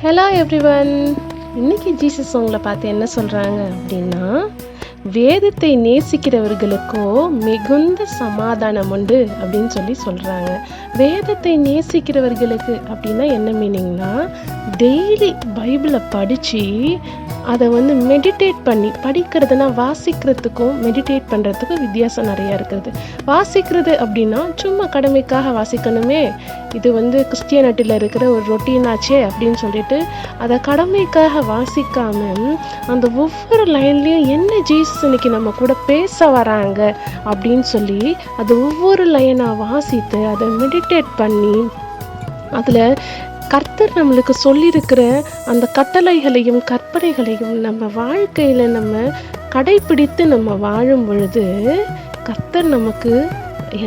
Hello everyone இன்னைக்கு Jesus உங்களை பார்த்து என்ன சொல்கிறாங்க அப்படின்னா வேதத்தை நேசிக்கிறவர்களுக்கோ மிகுந்த சமாதானம் உண்டு அப்படின்னு சொல்லி சொல்கிறாங்க வேதத்தை நேசிக்கிறவர்களுக்கு அப்படின்னா என்ன மீனிங்னா டெய்லி பைபிளை படித்து அதை வந்து மெடிடேட் பண்ணி படிக்கிறதுனா வாசிக்கிறதுக்கும் மெடிடேட் பண்ணுறதுக்கும் வித்தியாசம் நிறையா இருக்கிறது வாசிக்கிறது அப்படின்னா சும்மா கடமைக்காக வாசிக்கணுமே. இது வந்து கிறிஸ்டியானிட்டியில் இருக்கிற ஒரு ரொட்டீனாச்சே அப்படின்னு சொல்லிட்டு அதை கடமைக்காக வாசிக்காமல் அந்த ஒவ்வொரு லைன்லேயும் என்ன ஜீசஸ் இன்னைக்கு நம்ம கூட பேச வராங்க அப்படின்னு சொல்லி அது ஒவ்வொரு லைனாக வாசித்து அதை மெடிடேட் பண்ணி அதில் கர்த்தர் நம்மளுக்கு சொல்லியிருக்கிற அந்த கட்டளைகளையும் கற்பனைகளையும் நம்ம வாழ்க்கையில் நம்ம கடைப்பிடித்து நம்ம வாழும் பொழுது கர்த்தர் நமக்கு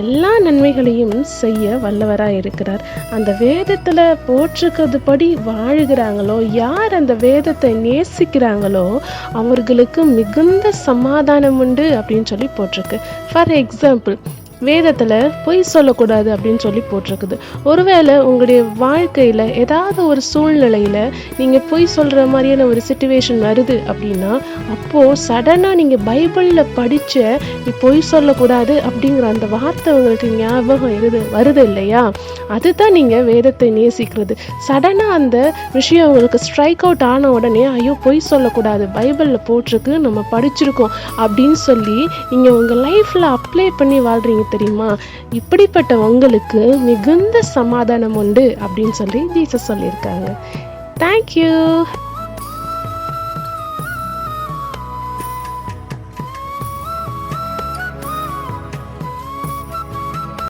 எல்லா நன்மைகளையும் செய்ய வல்லவராக இருக்கிறார். அந்த வேதத்தில் போற்றுக்கிறது படி வாழுகிறாங்களோ யார் அந்த வேதத்தை நேசிக்கிறாங்களோ அவர்களுக்கு மிகுந்த சமாதானம் உண்டு அப்படின்னு சொல்லி போட்டிருக்கு. ஃபார் எக்ஸாம்பிள் வேதத்தில் பொய் சொல்லக்கூடாது அப்படின்னு சொல்லி போட்டிருக்குது. ஒருவேளை உங்களுடைய வாழ்க்கையில் ஏதாவது ஒரு சூழ்நிலையில் நீங்கள் பொய் சொல்கிற மாதிரியான ஒரு சுச்சுவேஷன் வருது அப்படின்னா அப்போது சடனாக நீங்கள் பைபிளில் படித்த நீ பொய் சொல்லக்கூடாது அப்படிங்கிற அந்த வார்த்தை உங்களுக்கு ஞாபகம் இருது வருது இல்லையா? அதுதான் நீங்கள் வேதத்தை நேசிக்கிறது. சடனாக அந்த விஷயம் உங்களுக்கு ஸ்ட்ரைக் அவுட் ஆன உடனே ஐயோ பொய் சொல்லக்கூடாது பைபிளில் போட்டிருக்கு நம்ம படிச்சிருக்கோம் அப்படின்னு சொல்லி நீங்கள் உங்கள் லைஃப்பில் அப்ளை பண்ணி வாழ்கிறீங்க தெரியுமா? இப்படிப்பட்ட உங்களுக்கு மிகுந்த சமாதானம் உண்டு அப்படின்னு சொல்லி ஜீசஸ் சொல்லியிருக்காங்க. தேங்க்யூ